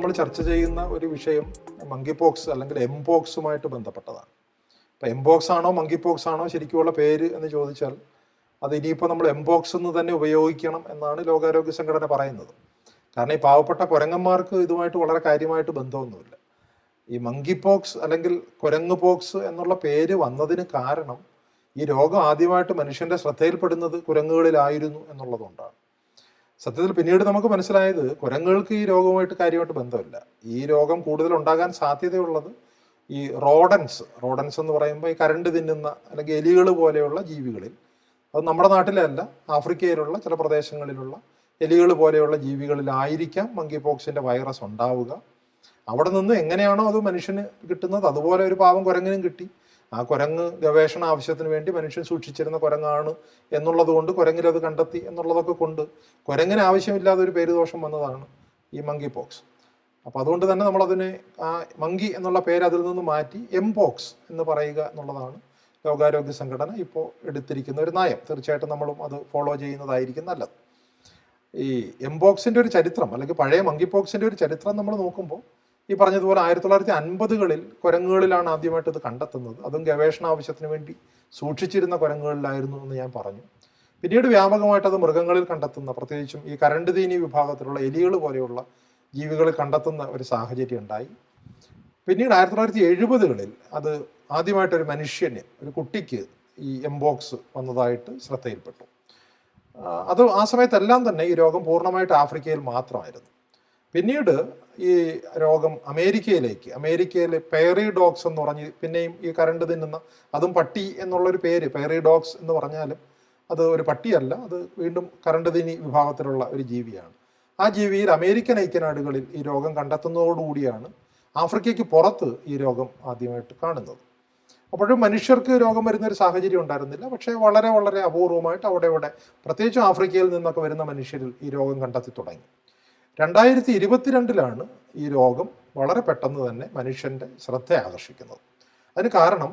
നമ്മൾ ചർച്ച ചെയ്യുന്ന ഒരു വിഷയം മങ്കി പോക്സ് അല്ലെങ്കിൽ എംപോക്സുമായിട്ട് ബന്ധപ്പെട്ടതാണ്. അപ്പോൾ എംപോക്സ് ആണോ മങ്കി പോക്സ് ആണോ ശരിക്കുമുള്ള പേര് എന്ന് ചോദിച്ചാൽ അത് ഇനിയിപ്പോൾ നമ്മൾ എംപോക്സ് എന്ന് തന്നെ ഉപയോഗിക്കണം എന്നാണ് ലോകാരോഗ്യ സംഘടന പറയുന്നത്. കാരണം ഈ പാവപ്പെട്ട കുരങ്ങന്മാർക്ക് ഇതുമായിട്ട് വളരെ കാര്യമായിട്ട് ബന്ധമൊന്നുമില്ല. ഈ മങ്കി പോക്സ് അല്ലെങ്കിൽ കുരങ്ങ് പോക്സ് എന്നുള്ള പേര് വന്നതിന് കാരണം ഈ രോഗം ആദ്യമായിട്ട് മനുഷ്യന്റെ ശ്രദ്ധയിൽപ്പെടുന്നത് കുരങ്ങുകളിലായിരുന്നു എന്നുള്ളതുകൊണ്ടാണ്. സത്യത്തിൽ പിന്നീട് നമുക്ക് മനസ്സിലായത് കുരങ്ങുകൾക്ക് ഈ രോഗവുമായിട്ട് കാര്യമായിട്ട് ബന്ധമില്ല. ഈ രോഗം കൂടുതൽ ഉണ്ടാകാൻ സാധ്യതയുള്ളത് ഈ റോഡൻസ് റോഡൻസ് എന്ന് പറയുമ്പോൾ ഈ കരണ്ട് തിന്നുന്ന അല്ലെങ്കിൽ എലികൾ പോലെയുള്ള ജീവികളിൽ. അത് നമ്മുടെ നാട്ടിലല്ല ആഫ്രിക്കയിലുള്ള ചില പ്രദേശങ്ങളിലുള്ള എലികൾ പോലെയുള്ള ജീവികളിലായിരിക്കാം മങ്കി പോക്സിന്റെ വൈറസ് ഉണ്ടാവുക. അവിടെ നിന്ന് എങ്ങനെയാണോ അത് മനുഷ്യന് കിട്ടുന്നത് അതുപോലെ ഒരു പാവം കുരങ്ങിനും കിട്ടി. ആ കുരങ്ങ് ഗവേഷണ ആവശ്യത്തിന് വേണ്ടി മനുഷ്യൻ സൂക്ഷിച്ചിരുന്ന കുരങ്ങാണ് എന്നുള്ളത് കൊണ്ട് കുരങ്ങിൽ അത് കണ്ടെത്തി എന്നുള്ളതൊക്കെ കൊണ്ട് കുരങ്ങിന് ആവശ്യമില്ലാതെ ഒരു പേരുദോഷം വന്നതാണ് ഈ മങ്കി പോക്സ് അപ്പോൾ അതുകൊണ്ട് തന്നെ നമ്മളതിനെ ആ മങ്കി എന്നുള്ള പേര് അതിൽ നിന്ന് മാറ്റി എം പോക്സ് എന്ന് പറയുക എന്നുള്ളതാണ് ലോകാരോഗ്യ സംഘടന ഇപ്പോൾ എടുത്തിരിക്കുന്ന ഒരു നയം. തീർച്ചയായിട്ടും നമ്മളും അത് ഫോളോ ചെയ്യുന്നതായിരിക്കും നല്ലത്. ഈ എംബോക്സിന്റെ ഒരു ചരിത്രം അല്ലെങ്കിൽ പഴയ മങ്കി പോക്സിന്റെ ഒരു ചരിത്രം നമ്മൾ നോക്കുമ്പോൾ ഈ പറഞ്ഞതുപോലെ ആയിരത്തി തൊള്ളായിരത്തി അൻപതുകളിൽ കുരങ്ങുകളിലാണ് ആദ്യമായിട്ട് ഇത് കണ്ടെത്തുന്നത്. അതും ഗവേഷണ ആവശ്യത്തിന് വേണ്ടി സൂക്ഷിച്ചിരുന്ന കുരങ്ങുകളിലായിരുന്നു എന്ന് ഞാൻ പറഞ്ഞു. പിന്നീട് വ്യാപകമായിട്ട് അത് മൃഗങ്ങളിൽ കണ്ടെത്തുന്ന പ്രത്യേകിച്ചും ഈ കരണ്ട് തീനി വിഭാഗത്തിലുള്ള എലികൾ പോലെയുള്ള ജീവികൾ കണ്ടെത്തുന്ന ഒരു സാഹചര്യം ഉണ്ടായി. പിന്നീട് ആയിരത്തി തൊള്ളായിരത്തി എഴുപതുകളിൽ അത് ആദ്യമായിട്ടൊരു മനുഷ്യന് ഒരു കുട്ടിക്ക് ഈ എംബോക്സ് വന്നതായിട്ട് ശ്രദ്ധയിൽപ്പെട്ടു. അത് ആ സമയത്തെല്ലാം തന്നെ ഈ രോഗം പൂർണമായിട്ട് ആഫ്രിക്കയിൽ മാത്രമായിരുന്നു. പിന്നീട് ഈ രോഗം അമേരിക്കയിലേക്ക് അമേരിക്കയിലെ പേറി ഡോഗ്സ് എന്ന് പറഞ്ഞ് പിന്നെയും ഈ കരണ്ട് തിന്നുന്ന അതും പട്ടി എന്നുള്ളൊരു പേര് പേറി ഡോഗ്സ് എന്ന് പറഞ്ഞാലും അത് ഒരു പട്ടിയല്ല അത് വീണ്ടും കരണ്ട് തിനി വിഭാഗത്തിലുള്ള ഒരു ജീവിയാണ്. ആ ജീവിയിൽ അമേരിക്കൻ ഐക്യനാടുകളിൽ ഈ രോഗം കണ്ടെത്തുന്നതോടുകൂടിയാണ് ആഫ്രിക്കയ്ക്ക് പുറത്ത് ഈ രോഗം ആദ്യമായിട്ട് കാണുന്നത്. അപ്പോഴും മനുഷ്യർക്ക് രോഗം വരുന്ന ഒരു സാഹചര്യം ഉണ്ടായിരുന്നില്ല പക്ഷേ വളരെ വളരെ അപൂർവമായിട്ട് അവിടെ ഇവിടെ പ്രത്യേകിച്ചും ആഫ്രിക്കയിൽ നിന്നൊക്കെ വരുന്ന മനുഷ്യരിൽ ഈ രോഗം കണ്ടെത്തി തുടങ്ങി. രണ്ടായിരത്തി ഇരുപത്തിരണ്ടിലാണ് ഈ രോഗം വളരെ പെട്ടെന്ന് തന്നെ മനുഷ്യന്റെ ശ്രദ്ധ ആകർഷിക്കുന്നത്. അതിന് കാരണം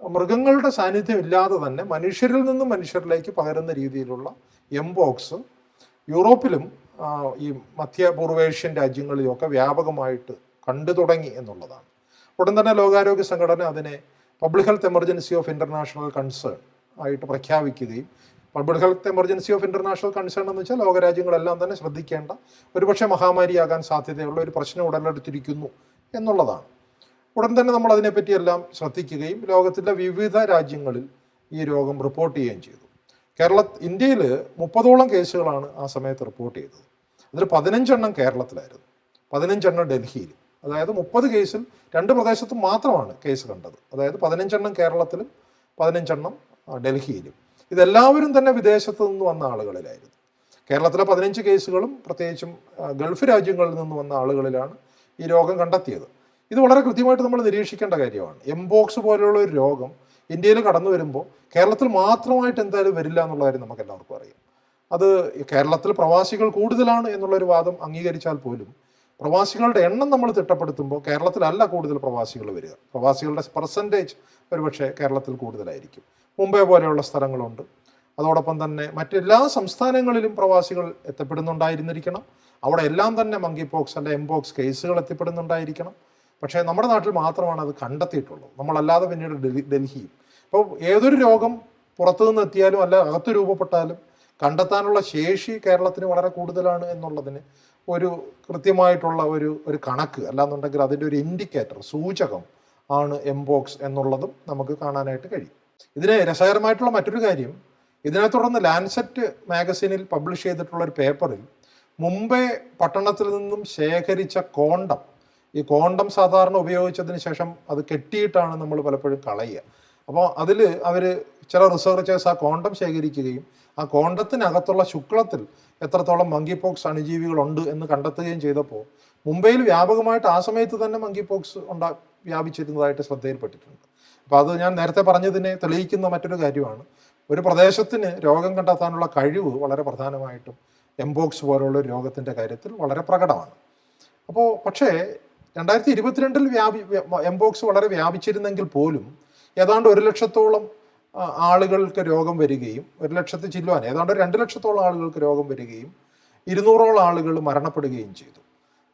മൃഗങ്ങളുടെ സാന്നിധ്യം ഇല്ലാതെ തന്നെ മനുഷ്യരിൽ നിന്നും മനുഷ്യരിലേക്ക് പകരുന്ന രീതിയിലുള്ള എംബോക്സ് യൂറോപ്പിലും ഈ മധ്യപൂർവേഷ്യൻ രാജ്യങ്ങളിലുമൊക്കെ വ്യാപകമായിട്ട് കണ്ടു തുടങ്ങി എന്നുള്ളതാണ്. ഉടൻ തന്നെ ലോകാരോഗ്യ സംഘടന അതിനെ public health emergency of international concern ആയിട്ട് പ്രഖ്യാപിക്കുകയും public health emergency of international concern എന്ന് വെച്ചാൽ ലോകരാജ്യങ്ങളെല്ലാം തന്നെ ശ്രദ്ധിക്കേണ്ട ഒരുപക്ഷെ മഹാമാരിയാകാൻ സാധ്യതയുള്ള ഒരു പ്രശ്നം ഉടലെടുത്തിരിക്കുന്നു എന്നുള്ളതാണ്. ഉടൻ തന്നെ നമ്മൾ അതിനെപ്പറ്റിയെല്ലാം ശ്രദ്ധിക്കുകയും ലോകത്തിന്റെ വിവിധ രാജ്യങ്ങളിൽ ഈ രോഗം റിപ്പോർട്ട് ചെയ്യുകയും ചെയ്തു. കേരള ഇന്ത്യയിൽ മുപ്പതോളം കേസുകളാണ് ആ സമയത്ത് റിപ്പോർട്ട് ചെയ്തത്. അതിൽ പതിനഞ്ചെണ്ണം കേരളത്തിലായിരുന്നു. പതിനഞ്ചെണ്ണം ഡൽഹിയിൽ അതായത് മുപ്പത് കേസിൽ രണ്ട് പ്രദേശത്തും മാത്രമാണ് കേസ് കണ്ടത്. അതായത് പതിനഞ്ചെണ്ണം കേരളത്തിലും പതിനഞ്ചെണ്ണം ഡൽഹിയിലും. ഇതെല്ലാവരും തന്നെ വിദേശത്ത് നിന്ന് വന്ന ആളുകളിലായിരുന്നു. കേരളത്തിലെ പതിനഞ്ച് കേസുകളും പ്രത്യേകിച്ചും ഗൾഫ് രാജ്യങ്ങളിൽ നിന്ന് വന്ന ആളുകളിലാണ് ഈ രോഗം കണ്ടെത്തിയത്. ഇത് വളരെ കൃത്യമായിട്ട് നമ്മൾ നിരീക്ഷിക്കേണ്ട കാര്യമാണ്. എംബോക്സ് പോലെയുള്ള ഒരു രോഗം ഇന്ത്യയിൽ കടന്നു വരുമ്പോൾ കേരളത്തിൽ മാത്രമായിട്ട് എന്തായാലും വരില്ല എന്നുള്ള കാര്യം നമുക്ക് എല്ലാവർക്കും അറിയാം. അത് കേരളത്തിൽ പ്രവാസികൾ കൂടുതലാണ് എന്നുള്ളൊരു വാദം അംഗീകരിച്ചാൽ പോലും പ്രവാസികളുടെ എണ്ണം നമ്മൾ തിട്ടപ്പെടുത്തുമ്പോൾ കേരളത്തിലല്ല കൂടുതൽ പ്രവാസികൾ വരിക. പ്രവാസികളുടെ പെർസെന്റേജ് ഒരുപക്ഷെ കേരളത്തിൽ കൂടുതലായിരിക്കും. മുംബൈ പോലെയുള്ള സ്ഥലങ്ങളുണ്ട്. അതോടൊപ്പം തന്നെ മറ്റെല്ലാ സംസ്ഥാനങ്ങളിലും പ്രവാസികൾ എത്തപ്പെടുന്നുണ്ടായിരുന്നിരിക്കണം. അവിടെ എല്ലാം തന്നെ മങ്കി പോക്സ് അല്ലെ എംപോക്സ് കേസുകൾ എത്തിപ്പെടുന്നുണ്ടായിരിക്കണം. പക്ഷേ നമ്മുടെ നാട്ടിൽ മാത്രമാണ് അത് കണ്ടെത്തിയിട്ടുള്ളത്. നമ്മളല്ലാതെ പിന്നീട് ഡൽഹി ഡൽഹിയും. അപ്പോൾ ഏതൊരു രോഗം പുറത്തു നിന്ന് എത്തിയാലും അല്ല അകത്ത് രൂപപ്പെട്ടാലും കണ്ടെത്താനുള്ള ശേഷി കേരളത്തിന് വളരെ കൂടുതലാണ് എന്നുള്ളതിന് ഒരു കൃത്യമായിട്ടുള്ള ഒരു ഒരു കണക്ക്. അല്ലാന്നുണ്ടെങ്കിൽ അതിന്റെ ഒരു ഇൻഡിക്കേറ്റർ സൂചകം ആണ് എംബോക്സ് എന്നുള്ളതും നമുക്ക് കാണാനായിട്ട് കഴിയും. ഇതിന് രസകരമായിട്ടുള്ള മറ്റൊരു കാര്യം ഇതിനെ തുടർന്ന് ലാൻസെറ്റ് മാഗസീനിൽ പബ്ലിഷ് ചെയ്തിട്ടുള്ള ഒരു പേപ്പറിൽ മുംബൈ പട്ടണത്തിൽ നിന്നും ശേഖരിച്ച കോണ്ടം ഈ കോണ്ടം സാധാരണ ഉപയോഗിച്ചതിന് ശേഷം അത് കെട്ടിയിട്ടാണ് നമ്മൾ പലപ്പോഴും കളയുക. അപ്പോൾ അതിൽ അവർ ചില റിസർച്ചേഴ്സ് ആ കോണ്ടം ശേഖരിക്കുകയും ആ കോണ്ടത്തിനകത്തുള്ള ശുക്ലത്തിൽ എത്രത്തോളം മങ്കി പോക്സ് അണുജീവികളുണ്ട് എന്ന് കണ്ടെത്തുകയും ചെയ്തപ്പോൾ മുംബൈയിൽ വ്യാപകമായിട്ട് ആ സമയത്ത് തന്നെ മങ്കി പോക്സ് ഉണ്ടാ വ്യാപിച്ചിരുന്നതായിട്ട് ശ്രദ്ധയിൽപ്പെട്ടിട്ടുണ്ട്. അപ്പോൾ അത് ഞാൻ നേരത്തെ പറഞ്ഞതിനെ തെളിയിക്കുന്ന മറ്റൊരു കാര്യമാണ്. ഒരു പ്രദേശത്തിന് രോഗം കണ്ടെത്താനുള്ള കഴിവ് വളരെ പ്രധാനമായിട്ടും എംബോക്സ് പോലുള്ള രോഗത്തിന്റെ കാര്യത്തിൽ വളരെ പ്രകടമാണ്. അപ്പോൾ പക്ഷേ രണ്ടായിരത്തി ഇരുപത്തിരണ്ടിൽ വ്യാപി എംബോക്സ് വളരെ വ്യാപിച്ചിരുന്നെങ്കിൽ പോലും ഏതാണ്ട് ഒരു ലക്ഷത്തോളം ആളുകൾക്ക് രോഗം വരികയും ഒരു ലക്ഷത്തി ചില്ലുവാൻ ഏതാണ്ട് രണ്ട് ലക്ഷത്തോളം ആളുകൾക്ക് രോഗം വരികയും ഇരുന്നൂറോളം ആളുകൾ മരണപ്പെടുകയും ചെയ്തു.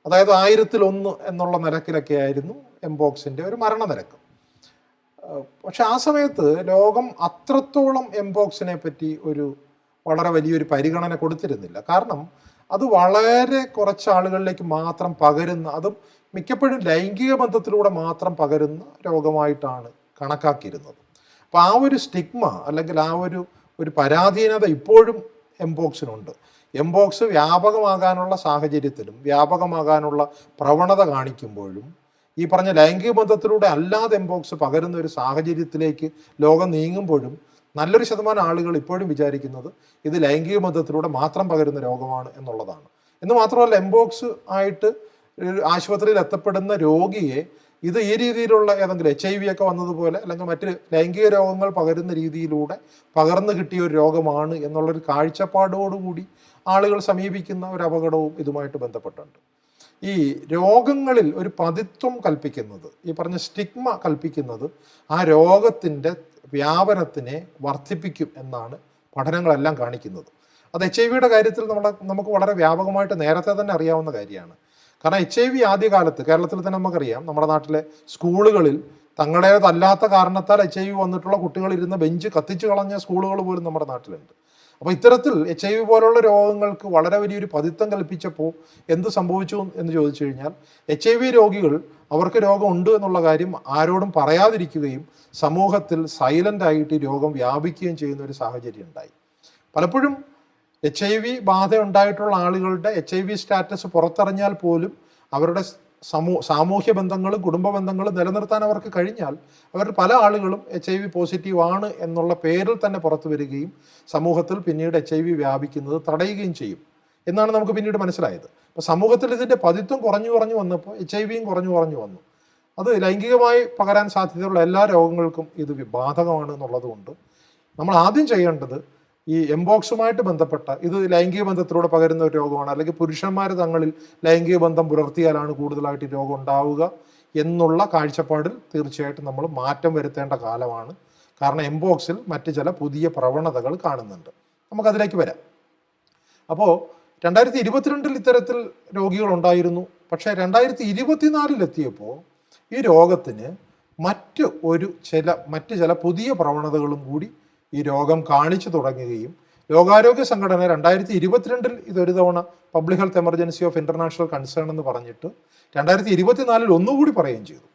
അതായത് ആയിരത്തിൽ ഒന്ന് എന്നുള്ള നിരക്കിലൊക്കെ ആയിരുന്നു എംബോക്സിന്റെ ഒരു മരണനിരക്ക്. പക്ഷെ ആ സമയത്ത് ലോകം അത്രത്തോളം എംബോക്സിനെ പറ്റി ഒരു വളരെ വലിയൊരു പരിഗണന കൊടുത്തിരുന്നില്ല. കാരണം അത് വളരെ കുറച്ച് ആളുകളിലേക്ക് മാത്രം പകരുന്ന അതും മിക്കപ്പോഴും ലൈംഗിക ബന്ധത്തിലൂടെ മാത്രം പകരുന്ന രോഗമായിട്ടാണ് കണക്കാക്കിയിരുന്നത്. അപ്പോൾ ആ ഒരു സ്റ്റിഗ്മ അല്ലെങ്കിൽ ആ ഒരു ഒരു പരാധീനത ഇപ്പോഴും എംബോക്സിനുണ്ട് എംബോക്സ് വ്യാപകമാകാനുള്ള സാഹചര്യത്തിലും വ്യാപകമാകാനുള്ള പ്രവണത കാണിക്കുമ്പോഴും ഈ പറഞ്ഞ ലൈംഗിക ബന്ധത്തിലൂടെ അല്ലാതെ എംബോക്സ് പകരുന്ന ഒരു സാഹചര്യത്തിലേക്ക് ലോകം നീങ്ങുമ്പോഴും നല്ലൊരു ശതമാനം ആളുകൾ ഇപ്പോഴും വിചാരിക്കുന്നത് ഇത് ലൈംഗിക ബന്ധത്തിലൂടെ മാത്രം പകരുന്ന രോഗമാണ് എന്നുള്ളതാണ്. എന്ന് മാത്രമല്ല എംബോക്സ് ആയിട്ട് ആശുപത്രിയിൽ എത്തപ്പെടുന്ന രോഗിയെ ഇത് ഈ രീതിയിലുള്ള ഏതെങ്കിലും എച്ച് ഐ വി ഒക്കെ വന്നതുപോലെ അല്ലെങ്കിൽ മറ്റ് ലൈംഗിക രോഗങ്ങൾ പകരുന്ന രീതിയിലൂടെ പകർന്നു കിട്ടിയ ഒരു രോഗമാണ് എന്നുള്ളൊരു കാഴ്ചപ്പാടോടുകൂടി ആളുകൾ സമീപിക്കുന്ന ഒരു അപകടവും ഇതുമായിട്ട് ബന്ധപ്പെട്ടുണ്ട്. ഈ രോഗങ്ങളിൽ ഒരു പതിത്വം കൽപ്പിക്കുന്നത് ഈ പറഞ്ഞ സ്റ്റിഗ്മ കൽപ്പിക്കുന്നത് ആ രോഗത്തിന്റെ വ്യാപനത്തിനെ വർദ്ധിപ്പിക്കും എന്നാണ് പഠനങ്ങളെല്ലാം കാണിക്കുന്നത്. അത് എച്ച് ഐ വിയുടെ കാര്യത്തിൽ നമ്മൾ നമുക്ക് വളരെ വ്യാപകമായിട്ട് നേരത്തെ തന്നെ അറിയാവുന്ന കാര്യമാണ്. കാരണം എച്ച് ഐ വി ആദ്യകാലത്ത് കേരളത്തിൽ തന്നെ നമുക്കറിയാം നമ്മുടെ നാട്ടിലെ സ്കൂളുകളിൽ തങ്ങളുടേതല്ലാത്ത കാരണത്താൽ എച്ച് ഐ വി വന്നിട്ടുള്ള കുട്ടികൾ ഇരുന്ന ബെഞ്ച് കത്തിച്ചു കളഞ്ഞ സ്കൂളുകൾ പോലും നമ്മുടെ നാട്ടിലുണ്ട്. അപ്പോൾ ഇത്തരത്തിൽ എച്ച് ഐ വി പോലുള്ള രോഗങ്ങൾക്ക് വളരെ വലിയൊരു പതിത്തം കൽപ്പിച്ചപ്പോൾ എന്ത് സംഭവിച്ചു എന്ന് ചോദിച്ചു കഴിഞ്ഞാൽ എച്ച് ഐ വി രോഗികൾ അവർക്ക് രോഗമുണ്ട് എന്നുള്ള കാര്യം ആരോടും പറയാതിരിക്കുകയും സമൂഹത്തിൽ സൈലന്റ് ആയിട്ട് രോഗം വ്യാപിക്കുകയും ചെയ്യുന്ന ഒരു സാഹചര്യം ഉണ്ടായി. പലപ്പോഴും എച്ച് ഐ വി ബാധ ഉണ്ടായിട്ടുള്ള ആളുകളുടെ എച്ച് ഐ വി സ്റ്റാറ്റസ് പുറത്തറിഞ്ഞാൽ പോലും അവരുടെ സമൂ സാമൂഹ്യ ബന്ധങ്ങളും കുടുംബ ബന്ധങ്ങളും നിലനിർത്താൻ അവർക്ക് കഴിഞ്ഞാൽ അവർ പല ആളുകളും എച്ച് ഐ വി പോസിറ്റീവ് ആണ് എന്നുള്ള പേരിൽ തന്നെ പുറത്തു വരികയും സമൂഹത്തിൽ പിന്നീട് എച്ച് ഐ വി വ്യാപിക്കുന്നത് തടയുകയും ചെയ്യും. എന്നാണ് നമുക്ക് പിന്നീട് മനസ്സിലായത്. അപ്പോൾ സമൂഹത്തിൽ ഇതിന്റെ പതിത്വം കുറഞ്ഞു കുറഞ്ഞു വന്നപ്പോൾ എച്ച് ഐ വിയും കുറഞ്ഞു കുറഞ്ഞു വന്നു. അത് ലൈംഗികമായി പകരാൻ സാധ്യതയുള്ള എല്ലാ രോഗങ്ങൾക്കും ഇത് ബാധകമാണ് എന്നുള്ളതുകൊണ്ട് നമ്മൾ ആദ്യം ചെയ്യേണ്ടത് ഈ എംബോക്സുമായിട്ട് ബന്ധപ്പെട്ട ഇത് ലൈംഗിക ബന്ധത്തിലൂടെ പകരുന്ന ഒരു രോഗമാണ്. അല്ലെങ്കിൽ പുരുഷന്മാർ തങ്ങളിൽ ലൈംഗിക ബന്ധം പുലർത്തിയാലാണ് കൂടുതലായിട്ട് ഈ രോഗം ഉണ്ടാവുക എന്നുള്ള കാഴ്ചപ്പാടിൽ തീർച്ചയായിട്ടും നമ്മൾ മാറ്റം വരുത്തേണ്ട കാലമാണ്. കാരണം എംബോക്സിൽ മറ്റ് ചില പുതിയ പ്രവണതകൾ കാണുന്നുണ്ട്. നമുക്കതിലേക്ക് വരാം. അപ്പോൾ രണ്ടായിരത്തി ഇരുപത്തിരണ്ടിൽ ഇത്തരത്തിൽ രോഗികൾ ഉണ്ടായിരുന്നു. പക്ഷേ രണ്ടായിരത്തി ഇരുപത്തിനാലിലെത്തിയപ്പോൾ ഈ രോഗത്തിന് മറ്റ് ഒരു ചില മറ്റ് ചില പുതിയ പ്രവണതകളും കൂടി ഈ രോഗം കാണിച്ചു തുടങ്ങുകയും ലോകാരോഗ്യ സംഘടന രണ്ടായിരത്തി ഇരുപത്തിരണ്ടിൽ ഇതൊരു തവണ public health emergency of international concern എന്ന് പറഞ്ഞിട്ട് രണ്ടായിരത്തി ഇരുപത്തിനാലിൽ ഒന്നുകൂടി പറയുകയും ചെയ്തു.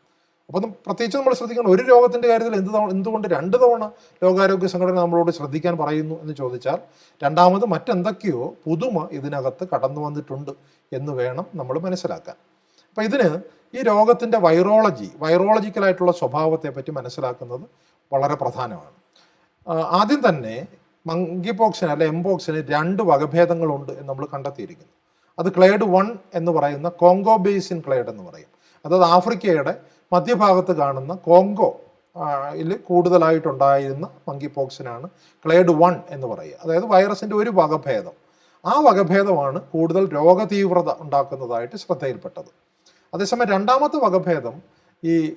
അപ്പോൾ പ്രത്യേകിച്ച് നമ്മൾ ശ്രദ്ധിക്കണം. ഒരു രോഗത്തിന്റെ കാര്യത്തിൽ എന്ത് തവണ എന്തുകൊണ്ട് രണ്ട് തവണ ലോകാരോഗ്യ സംഘടന നമ്മളോട് ശ്രദ്ധിക്കാൻ പറയുന്നു എന്ന് ചോദിച്ചാൽ രണ്ടാമത് മറ്റെന്തൊക്കെയോ പുതുമ ഇതിനകത്ത് കടന്നു വന്നിട്ടുണ്ട് എന്ന് വേണം നമ്മൾ മനസ്സിലാക്കാൻ. അപ്പം ഇതിന് ഈ രോഗത്തിന്റെ വൈറോളജി വൈറോളജിക്കലായിട്ടുള്ള സ്വഭാവത്തെ പറ്റി മനസ്സിലാക്കുന്നത് വളരെ പ്രധാനമാണ്. ആദ്യം തന്നെ മങ്കി പോക്സിന് അല്ലെ എംപോക്സിന് രണ്ട് വകഭേദങ്ങളുണ്ട് എന്ന് നമ്മൾ കണ്ടെത്തിയിരിക്കുന്നു. അത് ക്ലേഡ് വൺ എന്ന് പറയുന്ന കോങ്കോ ബേസിൻ ക്ലേഡ് എന്ന് പറയും. അതായത് ആഫ്രിക്കയുടെ മധ്യഭാഗത്ത് കാണുന്ന കോങ്കോ ഇതിൽ കൂടുതലായിട്ടുണ്ടായിരുന്ന മങ്കി പോക്സിനാണ് ക്ലേഡ് വൺ എന്ന് പറയുക. അതായത് വൈറസിന്റെ ഒരു വകഭേദം. ആ വകഭേദമാണ് കൂടുതൽ രോഗതീവ്രത ഉണ്ടാക്കുന്നതായിട്ട് ശ്രദ്ധയിൽപ്പെട്ടത്. അതേസമയം രണ്ടാമത്തെ വകഭേദം ഈ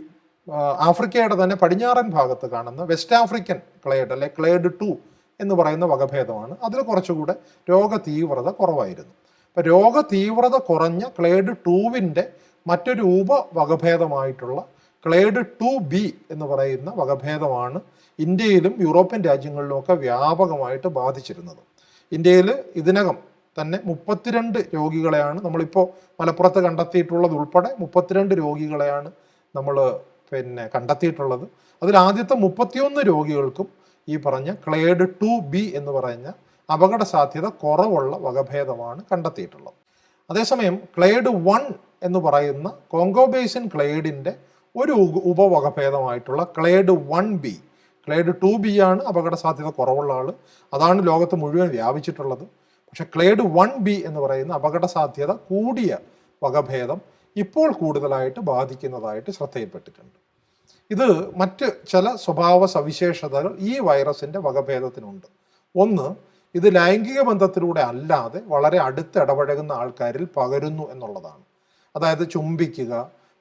ആഫ്രിക്കയുടെ തന്നെ പടിഞ്ഞാറൻ ഭാഗത്ത് കാണുന്ന വെസ്റ്റ് ആഫ്രിക്കൻ ക്ലേഡ് അല്ലെ ക്ലേഡ് ടു എന്ന് പറയുന്ന വകഭേദമാണ്. അതിൽ കുറച്ചുകൂടെ രോഗതീവ്രത കുറവായിരുന്നു. അപ്പം രോഗതീവ്രത കുറഞ്ഞ ക്ലേഡ് ടൂവിന്റെ മറ്റൊരു ഉപ വകഭേദമായിട്ടുള്ള ക്ലേഡ് ടു ബി എന്ന് പറയുന്ന വകഭേദമാണ് ഇന്ത്യയിലും യൂറോപ്യൻ രാജ്യങ്ങളിലുമൊക്കെ വ്യാപകമായിട്ട് ബാധിച്ചിരുന്നത്. ഇന്ത്യയിൽ ഇതിനകം തന്നെ മുപ്പത്തിരണ്ട് രോഗികളെയാണ് നമ്മളിപ്പോൾ മലപ്പുറത്ത് കണ്ടെത്തിയിട്ടുള്ളത് ഉൾപ്പെടെ മുപ്പത്തിരണ്ട് രോഗികളെയാണ് നമ്മൾ പിന്നെ കണ്ടെത്തിയിട്ടുള്ളത്. അതിൽ ആദ്യത്തെ മുപ്പത്തിയൊന്ന് രോഗികൾക്കും ഈ പറഞ്ഞ ക്ലേഡ് ടു ബി എന്ന് പറഞ്ഞ അപകട സാധ്യത കുറവുള്ള വകഭേദമാണ് കണ്ടെത്തിയിട്ടുള്ളത്. അതേസമയം ക്ലേഡ് വൺ എന്ന് പറയുന്ന കോങ്കോ ബേസിൻ ക്ലേഡിന്റെ ഒരു ഉപവകഭേദമായിട്ടുള്ള clade one B clade two B ആണ് അപകട സാധ്യത കുറവുള്ള ആൾ അതാണ് ലോകത്ത് മുഴുവൻ വ്യാപിച്ചിട്ടുള്ളത്. പക്ഷെ ക്ലേഡ് വൺ ബി എന്ന് പറയുന്ന അപകട സാധ്യത കൂടിയ വകഭേദം ഇപ്പോൾ കൂടുതലായിട്ട് ബാധിക്കുന്നതായിട്ട് ശ്രദ്ധയിൽപ്പെട്ടിട്ടുണ്ട്. ഇത് മറ്റ് ചില സ്വഭാവ സവിശേഷതകൾ ഈ വൈറസിന്റെ വകഭേദത്തിനുണ്ട്. ഒന്ന് ഇത് ലൈംഗിക ബന്ധത്തിലൂടെ അല്ലാതെ വളരെ അടുത്ത് ഇടപഴകുന്ന ആൾക്കാരിൽ പകരുന്നു എന്നുള്ളതാണ്. അതായത് ചുംബിക്കുക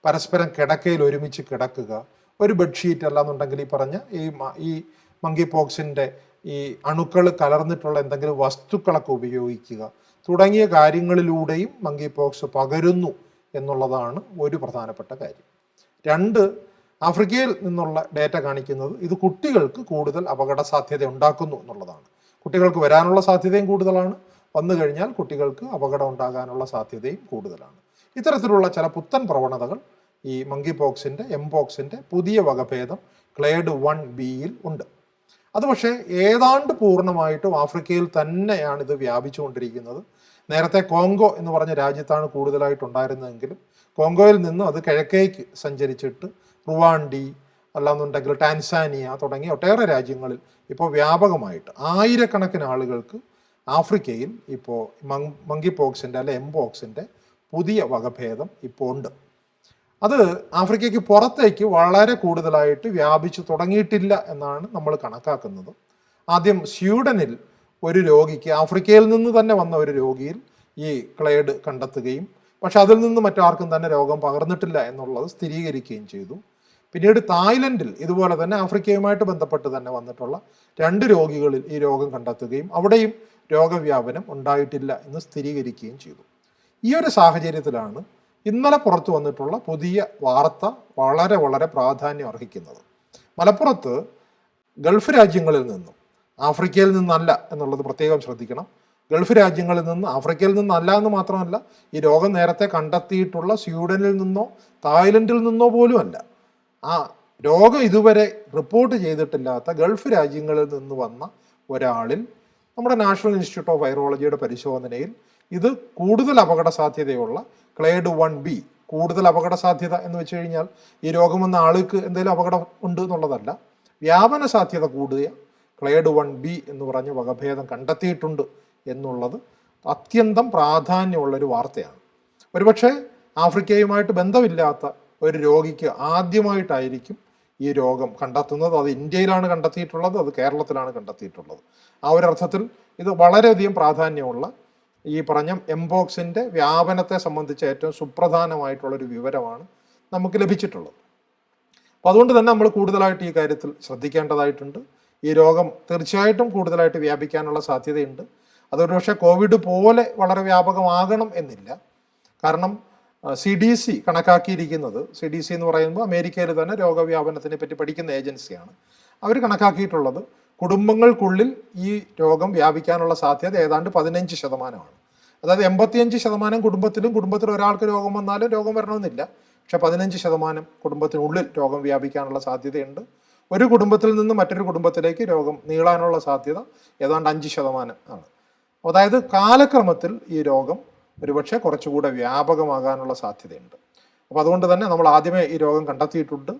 പരസ്പരം കിടക്കയിൽ ഒരുമിച്ച് കിടക്കുക ഒരു ബെഡ്ഷീറ്റ് അല്ലാന്നുണ്ടെങ്കിൽ ഈ പറഞ്ഞ ഈ ഈ മങ്കി പോക്സിന്റെ ഈ അണുക്കൾ കലർന്നിട്ടുള്ള എന്തെങ്കിലും വസ്തുക്കളൊക്കെ ഉപയോഗിക്കുക തുടങ്ങിയ കാര്യങ്ങളിലൂടെയും മങ്കി പോക്സ് പകരുന്നു എന്നുള്ളതാണ് ഒരു പ്രധാനപ്പെട്ട കാര്യം. രണ്ട് ആഫ്രിക്കയിൽ നിന്നുള്ള ഡേറ്റ കാണിക്കുന്നത് ഇത് കുട്ടികൾക്ക് കൂടുതൽ അപകട സാധ്യത ഉണ്ടാക്കുന്നു എന്നുള്ളതാണ്. കുട്ടികൾക്ക് വരാനുള്ള സാധ്യതയും കൂടുതലാണ്. വന്നു കഴിഞ്ഞാൽ കുട്ടികൾക്ക് അപകടം ഉണ്ടാകാനുള്ള സാധ്യതയും കൂടുതലാണ്. ഇത്തരത്തിലുള്ള ചില പുത്തൻ പ്രവണതകൾ ഈ മങ്കി പോക്സിന്റെ എം പോക്സിന്റെ പുതിയ വകഭേദം ക്ലേഡ് വൺ ബിയിൽ ഉണ്ട്. അത് പക്ഷേ ഏതാണ്ട് പൂർണമായിട്ടും ആഫ്രിക്കയിൽ തന്നെയാണ് ഇത് വ്യാപിച്ചുകൊണ്ടിരിക്കുന്നത്. നേരത്തെ കോങ്കോ എന്ന് പറഞ്ഞ രാജ്യത്താണ് കൂടുതലായിട്ട് കൂടുതലായിട്ടുണ്ടായിരുന്നതെങ്കിലും കോങ്കോയിൽ നിന്നും അത് കിഴക്കേക്ക് സഞ്ചരിച്ചിട്ട് റുവാണ്ടി അല്ലാന്നുണ്ടെങ്കിൽ ടാൻസാനിയ തുടങ്ങിയ ഒട്ടേറെ രാജ്യങ്ങളിൽ ഇപ്പോൾ വ്യാപകമായിട്ട് ആയിരക്കണക്കിന് ആളുകൾക്ക് ആഫ്രിക്കയിൽ ഇപ്പോൾ മങ്കി പോക്സിന്റെ അല്ലെ എംപോക്സിന്റെ പുതിയ വകഭേദം ഇപ്പോൾ ഉണ്ട്. അത് ആഫ്രിക്കയ്ക്ക് പുറത്തേക്ക് വളരെ കൂടുതലായിട്ട് വ്യാപിച്ചു തുടങ്ങിയിട്ടില്ല എന്നാണ് നമ്മൾ കണക്കാക്കുന്നത്. ആദ്യം സ്വീഡനിൽ ഒരു രോഗിക്ക് ആഫ്രിക്കയിൽ നിന്ന് തന്നെ വന്ന ഒരു രോഗിയിൽ ഈ ക്ലേഡ് കണ്ടെത്തുകയും പക്ഷെ അതിൽ നിന്ന് മറ്റാർക്കും തന്നെ രോഗം പകർന്നിട്ടില്ല എന്നുള്ളത് സ്ഥിരീകരിക്കുകയും ചെയ്തു. പിന്നീട് തായ്ലൻഡിൽ ഇതുപോലെ തന്നെ ആഫ്രിക്കയുമായിട്ട് ബന്ധപ്പെട്ട് തന്നെ വന്നിട്ടുള്ള രണ്ട് രോഗികളിൽ ഈ രോഗം കണ്ടെത്തുകയും അവിടെയും രോഗവ്യാപനം ഉണ്ടായിട്ടില്ല എന്ന് സ്ഥിരീകരിക്കുകയും ചെയ്തു. ഈ ഒരു സാഹചര്യത്തിലാണ് ഇന്നലെ പുറത്തു വന്നിട്ടുള്ള പുതിയ വാർത്ത വളരെ വളരെ പ്രാധാന്യം അർഹിക്കുന്നത്. മലപ്പുറത്ത് ഗൾഫ് രാജ്യങ്ങളിൽ നിന്നും ആഫ്രിക്കയിൽ നിന്നല്ല എന്നുള്ളത് പ്രത്യേകം ശ്രദ്ധിക്കണം. ഗൾഫ് രാജ്യങ്ങളിൽ നിന്ന് ആഫ്രിക്കയിൽ നിന്നല്ല എന്ന് മാത്രമല്ല ഈ രോഗം നേരത്തെ കണ്ടെത്തിയിട്ടുള്ള സ്വീഡനിൽ നിന്നോ തായ്ലൻഡിൽ നിന്നോ പോലും അല്ല. ആ രോഗം ഇതുവരെ റിപ്പോർട്ട് ചെയ്തിട്ടില്ലാത്ത ഗൾഫ് രാജ്യങ്ങളിൽ നിന്ന് വന്ന ഒരാളിൽ നമ്മുടെ നാഷണൽ ഇൻസ്റ്റിറ്റ്യൂട്ട് ഓഫ് വൈറോളജിയുടെ പരിശോധനയിൽ ഇത് കൂടുതൽ അപകട സാധ്യതയുള്ള ക്ലേഡ് വൺ ബി കൂടുതൽ അപകട സാധ്യത എന്ന് വെച്ച് കഴിഞ്ഞാൽ ഈ രോഗം വന്ന ആൾക്ക് എന്തെങ്കിലും അപകടം ഉണ്ട് എന്നുള്ളതല്ല വ്യാപന സാധ്യത കൂടിയ ക്ലേഡ് വൺ ബി എന്ന് പറഞ്ഞ വകഭേദം കണ്ടെത്തിയിട്ടുണ്ട് എന്നുള്ളത് അത്യന്തം പ്രാധാന്യമുള്ളൊരു വാർത്തയാണ്. ഒരുപക്ഷെ ആഫ്രിക്കയുമായിട്ട് ബന്ധമില്ലാത്ത ഒരു രോഗിക്ക് ആദ്യമായിട്ടായിരിക്കും ഈ രോഗം കണ്ടെത്തുന്നത്. അത് ഇന്ത്യയിലാണ് കണ്ടെത്തിയിട്ടുള്ളത് അത് കേരളത്തിലാണ് കണ്ടെത്തിയിട്ടുള്ളത്. ആ ഒരു അർത്ഥത്തിൽ ഇത് വളരെയധികം പ്രാധാന്യമുള്ള ഈ പറഞ്ഞ എംബോക്സിന്റെ വ്യാപനത്തെ സംബന്ധിച്ച് ഏറ്റവും സുപ്രധാനമായിട്ടുള്ളൊരു വിവരമാണ് നമുക്ക് ലഭിച്ചിട്ടുള്ളത്. അപ്പോൾ അതുകൊണ്ട് തന്നെ നമ്മൾ കൂടുതലായിട്ട് ഈ കാര്യത്തിൽ ശ്രദ്ധിക്കേണ്ടതായിട്ടുണ്ട്. ഈ രോഗം തീർച്ചയായിട്ടും കൂടുതലായിട്ട് വ്യാപിക്കാനുള്ള സാധ്യതയുണ്ട്. അതൊരു പക്ഷേ കോവിഡ് പോലെ വളരെ വ്യാപകമാകണം എന്നില്ല. കാരണം സി ഡി സി കണക്കാക്കിയിരിക്കുന്നത് സി ഡി സി എന്ന് പറയുമ്പോൾ അമേരിക്കയിൽ തന്നെ രോഗവ്യാപനത്തിനെ പറ്റി പഠിക്കുന്ന ഏജൻസിയാണ്. അവർ കണക്കാക്കിയിട്ടുള്ളത് കുടുംബങ്ങൾക്കുള്ളിൽ ഈ രോഗം വ്യാപിക്കാനുള്ള സാധ്യത ഏതാണ്ട് പതിനഞ്ച് ശതമാനമാണ്. അതായത് എൺപത്തിയഞ്ച് ശതമാനം കുടുംബത്തിലും കുടുംബത്തിൽ ഒരാൾക്ക് രോഗം വന്നാലും രോഗം വരണമെന്നില്ല. പക്ഷെ പതിനഞ്ച് ശതമാനം കുടുംബത്തിനുള്ളിൽ രോഗം വ്യാപിക്കാനുള്ള സാധ്യതയുണ്ട്. ഒരു കുടുംബത്തിൽ നിന്ന് മറ്റൊരു കുടുംബത്തിലേക്ക് രോഗം നീളാനുള്ള സാധ്യത ഏതാണ്ട് അഞ്ച് ശതമാനം ആണ്. അതായത് കാലക്രമത്തിൽ ഈ രോഗം ഒരുപക്ഷെ കുറച്ചുകൂടെ വ്യാപകമാകാനുള്ള സാധ്യതയുണ്ട്. അപ്പോൾ അതുകൊണ്ട് തന്നെ നമ്മൾ ആദ്യമേ ഈ രോഗം കണ്ടെത്തിയിട്ടുണ്ട്.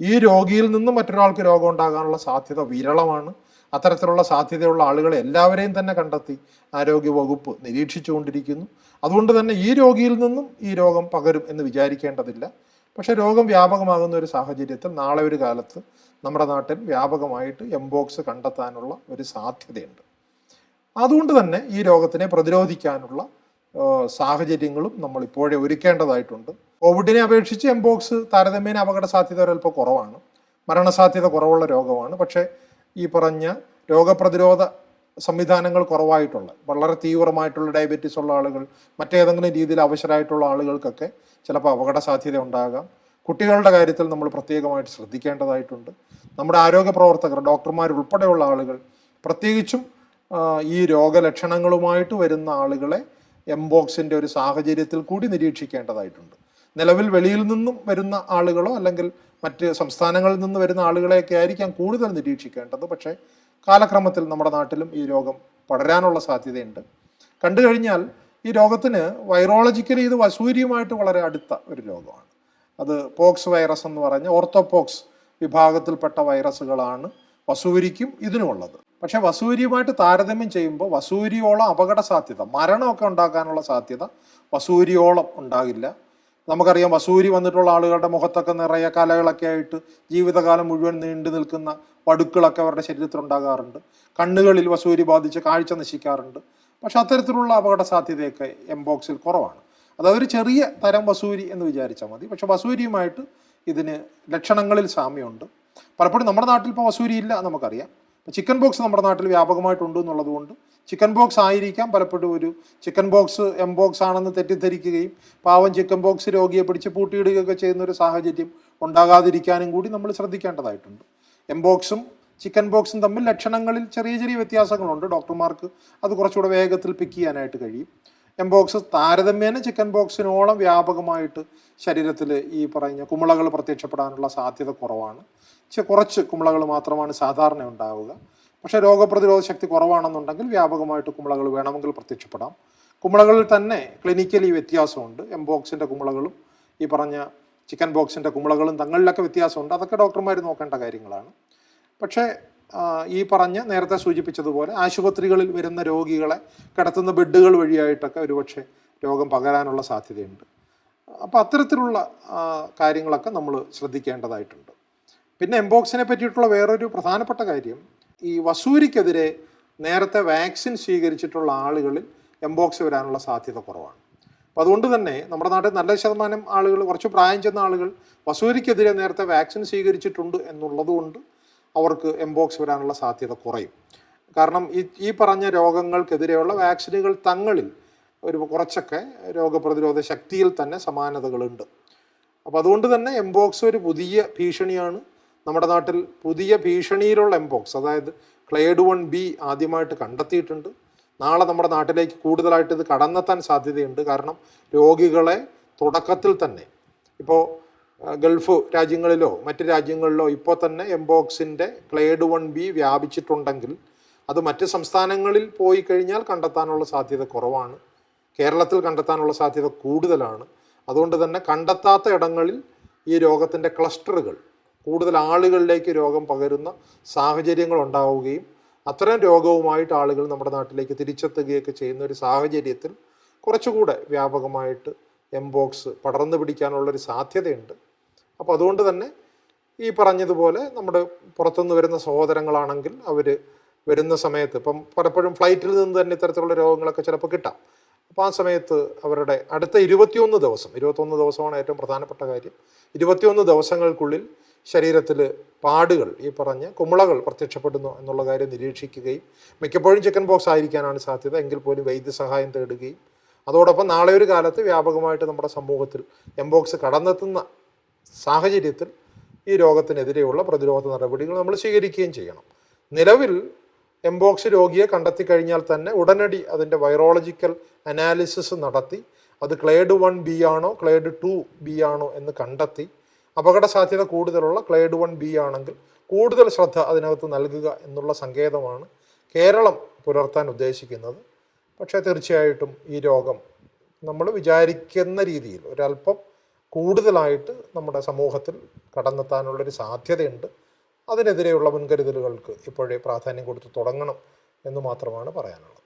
ഈ രോഗിയിൽ നിന്നും മറ്റൊരാൾക്ക് രോഗം ഉണ്ടാകാനുള്ള സാധ്യത വിരളമാണ്. അത്തരത്തിലുള്ള സാധ്യതയുള്ള ആളുകളെ എല്ലാവരെയും തന്നെ കണ്ടെത്തി ആരോഗ്യ വകുപ്പ് നിരീക്ഷിച്ചുകൊണ്ടിരിക്കുന്നു. അതുകൊണ്ട് തന്നെ ഈ രോഗിയിൽ നിന്നും ഈ രോഗം പകരും എന്ന് വിചാരിക്കേണ്ടതില്ല. പക്ഷേ രോഗം വ്യാപകമാകുന്ന ഒരു സാഹചര്യത്തിൽ നാളെ ഒരു കാലത്ത് നമ്മുടെ നാട്ടിൽ വ്യാപകമായിട്ട് എംബോക്സ് കണ്ടെത്താനുള്ള ഒരു സാധ്യതയുണ്ട്. അതുകൊണ്ട് തന്നെ ഈ രോഗത്തിനെ പ്രതിരോധിക്കാനുള്ള സാഹചര്യങ്ങളും നമ്മൾ ഇപ്പോഴേ ഒരുക്കേണ്ടതായിട്ടുണ്ട്. കോവിഡിനെ അപേക്ഷിച്ച് എംബോക്സ് താരതമ്യേന അപകട സാധ്യത ഒരല്പം കുറവാണ്. മരണസാധ്യത കുറവുള്ള രോഗമാണ്. പക്ഷേ ഈ പറഞ്ഞ രോഗപ്രതിരോധ സംവിധാനങ്ങൾ കുറവായിട്ടുള്ള വളരെ തീവ്രമായിട്ടുള്ള ഡയബറ്റീസ് ഉള്ള ആളുകൾ മറ്റേതെങ്കിലും രീതിയിൽ അവശരായിട്ടുള്ള ആളുകൾക്കൊക്കെ ചിലപ്പോൾ അപകട സാധ്യത ഉണ്ടാകാം. കുട്ടികളുടെ കാര്യത്തിൽ നമ്മൾ പ്രത്യേകമായിട്ട് ശ്രദ്ധിക്കേണ്ടതായിട്ടുണ്ട്. നമ്മുടെ ആരോഗ്യ പ്രവർത്തകർ ഡോക്ടർമാർ ഉൾപ്പെടെയുള്ള ആളുകൾ പ്രത്യേകിച്ചും ഈ രോഗലക്ഷണങ്ങളുമായിട്ട് വരുന്ന ആളുകളെ എംബോക്സിന്റെ ഒരു സാഹചര്യത്തിൽ കൂടി നിരീക്ഷിക്കേണ്ടതായിട്ടുണ്ട്. നിലവിൽ വെളിയിൽ നിന്നും വരുന്ന ആളുകളോ അല്ലെങ്കിൽ മറ്റ് സംസ്ഥാനങ്ങളിൽ നിന്ന് വരുന്ന ആളുകളെയൊക്കെ ആയിരിക്കാം കൂടുതൽ നിരീക്ഷിക്കേണ്ടത്. പക്ഷേ കാലക്രമത്തിൽ നമ്മുടെ നാട്ടിലും ഈ രോഗം പടരാനുള്ള സാധ്യതയുണ്ട്. കണ്ടു കഴിഞ്ഞാൽ ഈ രോഗത്തിന് വൈറോളജിക്കലി ഇത് വസൂരിയുമായിട്ട് വളരെ അടുത്ത ഒരു രോഗമാണ്. അത് പോക്സ് വൈറസ് എന്ന് പറഞ്ഞ ഓർത്തോപോക്സ് വിഭാഗത്തിൽപ്പെട്ട വൈറസുകളാണ് വസൂരിക്കും ഇതിനുമുള്ളത്. പക്ഷേ വസൂരിയുമായിട്ട് താരതമ്യം ചെയ്യുമ്പോൾ വസൂരിയോളം അപകട സാധ്യത മരണമൊക്കെ ഉണ്ടാക്കാനുള്ള സാധ്യത വസൂരിയോളം ഉണ്ടാകില്ല. നമുക്കറിയാം വസൂരി വന്നിട്ടുള്ള ആളുകളുടെ മുഖത്തൊക്കെ നിറയെ കലകളൊക്കെ ആയിട്ട് ജീവിതകാലം മുഴുവൻ നീണ്ടു നിൽക്കുന്ന വടുക്കളൊക്കെ അവരുടെ ശരീരത്തിൽ ഉണ്ടാകാറുണ്ട്. കണ്ണുകളിൽ വസൂരി ബാധിച്ച് കാഴ്ച നശിക്കാറുണ്ട്. പക്ഷെ അത്തരത്തിലുള്ള അപകട സാധ്യതയൊക്കെ എംബോക്സിൽ കുറവാണ് അതൊരു ചെറിയ തരം വസൂരി എന്ന് വിചാരിച്ചാൽ മതി. പക്ഷെ വസൂരിയുമായിട്ട് ഇതിന് ലക്ഷണങ്ങളിൽ സാമ്യമുണ്ട്. പലപ്പോഴും നമ്മുടെ നാട്ടിൽ ഇപ്പോൾ വസൂരി ഇല്ല നമുക്കറിയാം. ചിക്കൻ ബോക്സ് നമ്മുടെ നാട്ടിൽ വ്യാപകമായിട്ടുണ്ട് എന്നുള്ളതുകൊണ്ട് ചിക്കൻ ബോക്സ് ആയിരിക്കാം. പലപ്പോഴും ഒരു ചിക്കൻ ബോക്സ് എം ബോക്സ് ആണെന്ന് തെറ്റിദ്ധരിക്കുകയും പാവം ചിക്കൻ ബോക്സ് രോഗിയെ പിടിച്ച് പൂട്ടിയിടുകയൊക്കെ ചെയ്യുന്ന ഒരു സാഹചര്യം ഉണ്ടാകാതിരിക്കാനും കൂടി നമ്മൾ ശ്രദ്ധിക്കേണ്ടതായിട്ടുണ്ട്. എം ബോക്സും ചിക്കൻ ബോക്സും തമ്മിൽ ലക്ഷണങ്ങളിൽ ചെറിയ ചെറിയ വ്യത്യാസങ്ങളുണ്ട്. ഡോക്ടർമാർക്ക് അത് കുറച്ചുകൂടെ വേഗത്തിൽ പിക്ക് ചെയ്യാനായിട്ട് കഴിയും. എം ബോക്സ് താരതമ്യേന ചിക്കൻ ബോക്സിനോളം വ്യാപകമായിട്ട് ശരീരത്തിൽ ഈ പറഞ്ഞ കുമിളകൾ പ്രത്യക്ഷപ്പെടാനുള്ള സാധ്യത കുറവാണ്. കുറച്ച് കുമിളകൾ മാത്രമാണ് സാധാരണ ഉണ്ടാവുക. പക്ഷെ രോഗപ്രതിരോധ ശക്തി കുറവാണെന്നുണ്ടെങ്കിൽ വ്യാപകമായിട്ട് കുമിളകൾ വേണമെങ്കിൽ പ്രത്യക്ഷപ്പെടാം. കുമിളകളിൽ തന്നെ ക്ലിനിക്കലി വ്യത്യാസമുണ്ട്. എം ബോക്സിന്റെ കുമിളകളും ഈ പറഞ്ഞ ചിക്കൻ ബോക്സിന്റെ കുമ്പളകളും തങ്ങളിലൊക്കെ വ്യത്യാസമുണ്ട്. അതൊക്കെ ഡോക്ടർമാർ നോക്കേണ്ട കാര്യങ്ങളാണ്. പക്ഷേ ഈ പറഞ്ഞ നേരത്തെ സൂചിപ്പിച്ചതുപോലെ ആശുപത്രികളിൽ വരുന്ന രോഗികളെ കിടത്തുന്ന ബെഡുകൾ വഴിയായിട്ടൊക്കെ ഒരുപക്ഷെ രോഗം പകരാനുള്ള സാധ്യതയുണ്ട്. അപ്പോൾ അത്തരത്തിലുള്ള കാര്യങ്ങളൊക്കെ നമ്മൾ ശ്രദ്ധിക്കേണ്ടതായിട്ടുണ്ട്. പിന്നെ എംബോക്സിനെ പറ്റിയിട്ടുള്ള വേറൊരു പ്രധാനപ്പെട്ട കാര്യം ഈ വസൂരിക്കെതിരെ നേരത്തെ വാക്സിൻ സ്വീകരിച്ചിട്ടുള്ള ആളുകളിൽ എംബോക്സ് വരാനുള്ള സാധ്യത കുറവാണ്. അപ്പോൾ അതുകൊണ്ട് തന്നെ നമ്മുടെ നാട്ടിൽ നല്ല ശതമാനം ആളുകൾ കുറച്ച് പ്രായം ചെന്ന ആളുകൾ വസൂരിക്കെതിരെ നേരത്തെ വാക്സിൻ സ്വീകരിച്ചിട്ടുണ്ട് എന്നുള്ളതുകൊണ്ട് അവർക്ക് എംബോക്സ് വരാനുള്ള സാധ്യത കുറയും. കാരണം ഈ ഈ പറഞ്ഞ രോഗങ്ങൾക്കെതിരെയുള്ള വാക്സിനുകൾ തങ്ങളിൽ ഒരു കുറച്ചൊക്കെ രോഗപ്രതിരോധ ശക്തിയിൽ തന്നെ സമാനതകളുണ്ട്. അപ്പോൾ അതുകൊണ്ട് തന്നെ എംബോക്സ് ഒരു പുതിയ ഭീഷണിയാണ്. നമ്മുടെ നാട്ടിൽ പുതിയ ഭീഷണിയിലുള്ള എംബോക്സ് അതായത് ക്ലേഡ് വൺ ബി ആദ്യമായിട്ട് കണ്ടെത്തിയിട്ടുണ്ട്. നാളെ നമ്മുടെ നാട്ടിലേക്ക് കൂടുതലായിട്ട് ഇത് കടന്നെത്താൻ സാധ്യതയുണ്ട്. കാരണം രോഗികളെ തുടക്കത്തിൽ തന്നെ ഇപ്പോൾ ഗൾഫ് രാജ്യങ്ങളിലോ മറ്റ് രാജ്യങ്ങളിലോ ഇപ്പോൾ തന്നെ എംബോക്സിന്റെ ക്ലേഡ് വൺ ബി വ്യാപിച്ചിട്ടുണ്ടെങ്കിൽ അത് മറ്റ് സംസ്ഥാനങ്ങളിൽ പോയി കഴിഞ്ഞാൽ കണ്ടെത്താനുള്ള സാധ്യത കുറവാണ്. കേരളത്തിൽ കണ്ടെത്താനുള്ള സാധ്യത കൂടുതലാണ്. അതുകൊണ്ട് തന്നെ കണ്ടെത്താത്ത ഇടങ്ങളിൽ ഈ രോഗത്തിന്റെ ക്ലസ്റ്ററുകൾ കൂടുതൽ ആളുകളിലേക്ക് രോഗം പകരുന്ന സാഹചര്യങ്ങൾ ഉണ്ടാവുകയും അത്തരം രോഗവുമായിട്ട് ആളുകൾ നമ്മുടെ നാട്ടിലേക്ക് തിരിച്ചെത്തുകയൊക്കെ ചെയ്യുന്ന ഒരു സാഹചര്യത്തിൽ കുറച്ചുകൂടെ വ്യാപകമായിട്ട് എംബോക്സ് പടർന്നു പിടിക്കാനുള്ളൊരു സാധ്യതയുണ്ട്. അപ്പോൾ അതുകൊണ്ട് തന്നെ ഈ പറഞ്ഞതുപോലെ നമ്മുടെ പുറത്തുനിന്ന് വരുന്ന സഹോദരങ്ങളാണെങ്കിൽ അവർ വരുന്ന സമയത്ത് ഇപ്പം പലപ്പോഴും ഫ്ലൈറ്റിൽ നിന്ന് തന്നെ ഇത്തരത്തിലുള്ള രോഗങ്ങളൊക്കെ ചിലപ്പോൾ കിട്ടാം. അപ്പോൾ ആ സമയത്ത് അവരുടെ അടുത്ത ഇരുപത്തിയൊന്ന് ദിവസം ഇരുപത്തൊന്ന് ദിവസമാണ് ഏറ്റവും പ്രധാനപ്പെട്ട കാര്യം. ഇരുപത്തിയൊന്ന് ദിവസങ്ങൾക്കുള്ളിൽ ശരീരത്തിൽ പാടുകൾ ഈ പറഞ്ഞ കുമിളകൾ പ്രത്യക്ഷപ്പെടുന്നു എന്നുള്ള കാര്യം നിരീക്ഷിക്കുകയും മിക്കപ്പോഴും ചിക്കൻ ബോക്സ് ആയിരിക്കാനാണ് സാധ്യത. എങ്കിൽ പോലും വൈദ്യസഹായം തേടുകയും അതോടൊപ്പം നാളെ ഒരു കാലത്ത് വ്യാപകമായിട്ട് നമ്മുടെ സമൂഹത്തിൽ എംബോക്സ് കടന്നെത്തുന്ന സാഹചര്യത്തിൽ ഈ രോഗത്തിനെതിരെയുള്ള പ്രതിരോധ നടപടികൾ നമ്മൾ സ്വീകരിക്കുകയും ചെയ്യണം. നിലവിൽ എംബോക്സ് രോഗിയെ കണ്ടെത്തി കഴിഞ്ഞാൽ തന്നെ ഉടനടി അതിന്റെ വൈറോളജിക്കൽ അനാലിസിസ് നടത്തി അത് ക്ലേഡ് വൺ ബി ആണോ ക്ലേഡ് ടു ബി ആണോ എന്ന് കണ്ടെത്തി അപകട സാധ്യത കൂടുതലുള്ള ക്ലേഡ് വൺ ബി ആണെങ്കിൽ കൂടുതൽ ശ്രദ്ധ അതിനകത്ത് നൽകുക എന്നുള്ള സങ്കേതമാണ് കേരളം പുലർത്താൻ ഉദ്ദേശിക്കുന്നത്. പക്ഷേ തീർച്ചയായിട്ടും ഈ രോഗം നമ്മൾ വിചാരിക്കുന്ന രീതിയിൽ ഒരല്പം കൂടുതലായിട്ട് നമ്മുടെ സമൂഹത്തിൽ കടന്നെത്താനുള്ളൊരു സാധ്യതയുണ്ട്. അതിനെതിരെയുള്ള മുൻകരുതലുകൾക്ക് ഇപ്പോഴേ പ്രാധാന്യം കൊടുത്ത് തുടങ്ങണം എന്ന് മാത്രമാണ് പറയാനുള്ളത്.